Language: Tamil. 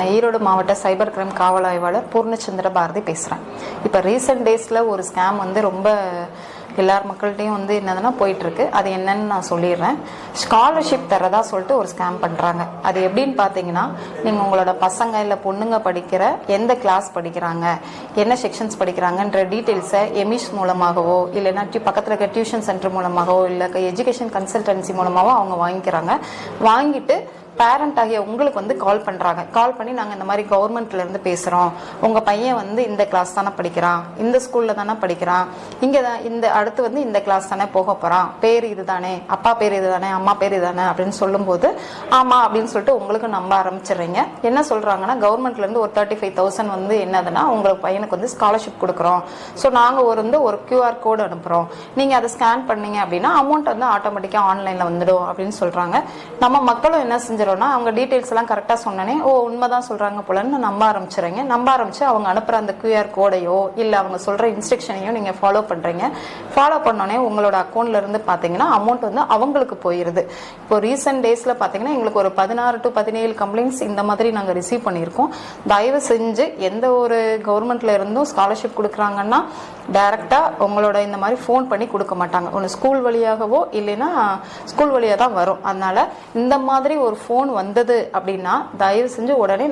ஈரோடு மாவட்ட சைபர் கிரைம் காவல் ஆய்வாளர் பூர்ணச்சந்திர பாரதி பேசுகிறேன் இப்போ ரீசெண்ட் டேஸில் ஒரு ஸ்கேம் வந்து ரொம்ப எல்லார் மக்கள்கிட்டையும் வந்து என்னதுன்னா போயிட்டுருக்கு. அது என்னன்னு நான் சொல்லிடுறேன். ஸ்காலர்ஷிப் தரதா சொல்லிட்டு ஒரு ஸ்கேம் பண்ணுறாங்க அது எப்படின்னு பார்த்தீங்கன்னா நீங்கள் உங்களோட பசங்க இல்லை பொண்ணுங்க படிக்கிற எந்த கிளாஸ் படிக்கிறாங்க என்ன செக்ஷன்ஸ் படிக்கிறாங்கன்ற டீட்டெயில்ஸை எமிஷ் மூலமாகவோ இல்லைன்னா பக்கத்தில் இருக்க டியூஷன் சென்டர் மூலமாகவோ இல்லை எஜுகேஷன் கன்சல்டன்சி மூலமாகவோ அவங்க வாங்கிக்கிறாங்க. வாங்கிட்டு பேரண்ட் ஆகிய உங்களுக்கு வந்து கால் பண்ணுறாங்க கால் பண்ணி நாங்கள் இந்த மாதிரி கவர்மெண்ட்லேருந்து பேசுகிறோம் உங்கள் பையன் வந்து இந்த கிளாஸ் தானே படிக்கிறான். இந்த ஸ்கூலில் தானே படிக்கிறான். இங்கே தான் இந்த அடுத்து வந்து இந்த கிளாஸ் தானே போக போகிறான் பேர் இது தானே அப்பா பேர் இது தானே அம்மா பேர் இது தானே அப்படின்னு சொல்லும்போது ஆமாம் அப்படின்னு சொல்லிட்டு உங்களுக்கு நம்ப ஆரம்பிச்சிடுறீங்க. என்ன சொல்கிறாங்கன்னா கவர்மெண்ட்லேருந்து ஒரு தேர்ட்டி ஃபைவ் தௌசண்ட் வந்து என்னதுன்னா உங்களுக்கு பையனுக்கு வந்து ஸ்காலர்ஷிப் கொடுக்குறோம். ஸோ நாங்கள் ஒரு வந்து ஒரு கியூஆர் கோடு அனுப்புகிறோம் நீங்கள் அதை ஸ்கேன் பண்ணீங்க அப்படின்னா அமௌண்ட் வந்து ஆட்டோமேட்டிக்காக ஆன்லைனில் வந்துடும் அப்படின்னு சொல்கிறாங்க நம்ம மக்களும் என்ன செஞ்சிடறோம்னா அவங்க டீட்டெயில்ஸ் எல்லாம் கரெக்டாக சொன்னனே ஓ உண்மைதான் சொல்கிறாங்க போலன்னு நம்ப ஆரம்பிச்சுறீங்க. நம்ப ஆரம்பிச்சு அவங்க அனுப்புகிற அந்த கியூஆர் கோடையோ இல்லை அவங்க சொல்கிற இன்ஸ்ட்ரக்ஷனையும் நீங்கள் ஃபாலோ பண்ணுறீங்க ஃபாலோ பண்ணோடனே உங்களோட அக்கௌண்ட்ல இருந்து பார்த்தீங்கன்னா அமௌண்ட் வந்து அவங்களுக்கு போயிடுது இப்போ ரீசெண்ட் டேஸில் பார்த்தீங்கன்னா எங்களுக்கு ஒரு பதினாறு டு பதினேழு கம்ப்ளைண்ட்ஸ் இந்த மாதிரி நாங்கள் ரிசீவ் பண்ணியிருக்கோம். தயவு செஞ்சு எந்த ஒரு கவர்மெண்ட்ல இருந்தும் ஸ்காலர்ஷிப் கொடுக்குறாங்கன்னா டைரெக்டாக உங்களோட இந்த மாதிரி ஃபோன் பண்ணி கொடுக்க மாட்டாங்க. ஒன்று ஸ்கூல் வழியாகவோ இல்லைன்னா ஸ்கூல் வழியாக தான் வரும். அதனால இந்த மாதிரி ஒரு ஃபோன் வந்தது அப்படின்னா தயவு செஞ்சு உடனே